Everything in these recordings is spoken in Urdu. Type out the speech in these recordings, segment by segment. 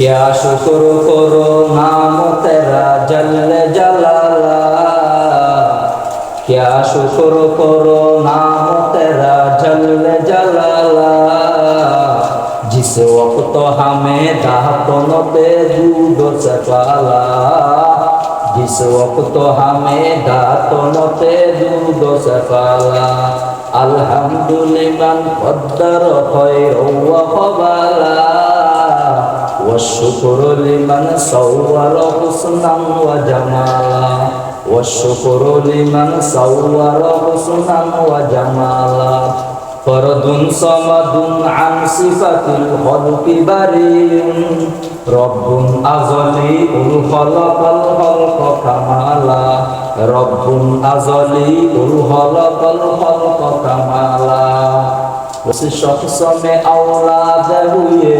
کیا شکر کرو نام تیرا جل جلالا کیا شکر کرو نام تیرا جل جلالا جس وقت ہمیں دہتوں پہ دودھ سے پالا جس وقت ہمیں داتوں پہ دودھ سے پالا الحمد لمن قدر خیر و قبالا والشكر لمن صور حسنا وجمالا والشكر لمن صور حسنا وجمالا فرد صمد عن صفة الخلق بريء رب أزلي خلق الخلق كمالا رب أزلي خلق الخلق كمالا اس شخص میں اولاد ہوئے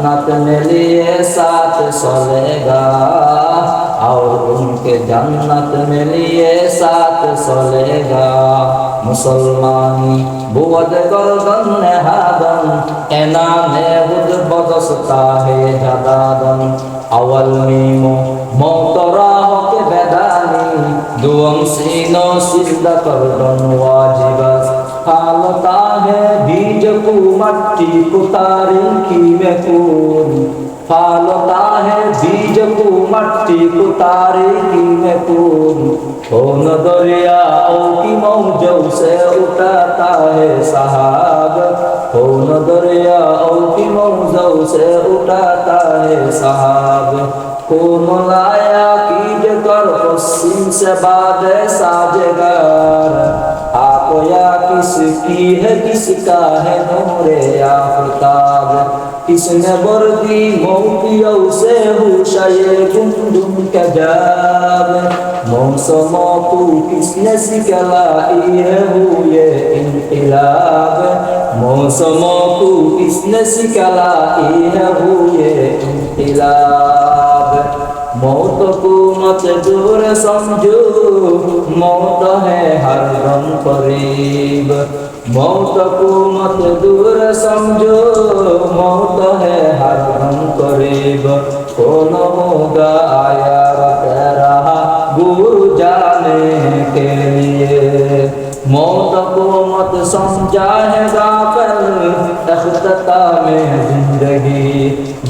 جنت میں لیے ساتھ سلے گا اور ان کے جنت میں لیے ساتھ سلے گا۔ مسلمانی بود گردن نہادن انام بود بدستا ہے جدادن۔ اول میمو، موت راہ کے بیدانی دوم سینو سجدہ کردن واجبت حالتا ہے بیج کو مٹی کو تاریخی میں کون پالتا ہے بیج کو مٹی کو تاریخی میں کون کون دریا او کی موجوں سے اٹھاتا ہے صحاب کون دریا او کی موجوں سے اٹھاتا ہے صحاب کون لایا کیج کر پسیم سے بعد ساجگار آپ یا کس کی ہے، کس کا ہے نور آفتاب؟ کس نے بردی موتیوں سے ہوشائے گندم کا جاب موسموں کو کس نے سکلائی ہے ہوئے انقلاب؟ موسموں کو کس نے سکلائی ہے ہوئے انقلاب؟ موت کو مت دور سمجھو، موت ہے ہر دم قریب۔ موت کو مت دور سمجھو، موت ہے ہر دم قریب۔ کون ہوگا آیا رہا گرو جانے کے لیے؟ موت کو مت سمجھا ہے غافل اختتام زندگی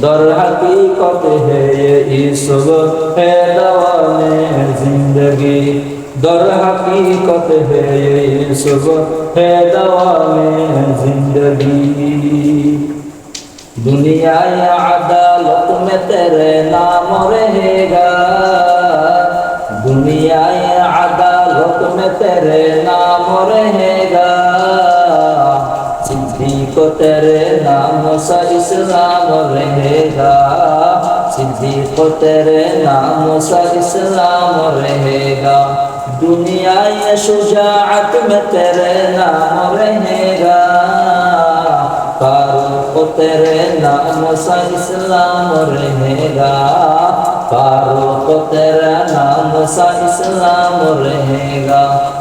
در حقیقت ہے یہ عصب ہے دوان زندگی۔ در حقیقت ہے یہ عصب ہے دوان زندگی۔ دنیا یا عدالت میں تیرے نام رہے گا۔ دنیا یا عدالت میں تیرے نام رہے گا۔ صدیق تیرے نام سے اسلام رہے گا صدیق تیرے نام سے اسلام رہے گا دنیا یا شجاعت میں تیرے نام رہے گا فاروق تیرے نام سے اسلام رہے گا فاروق تیرا نام سے اسلام رہے گا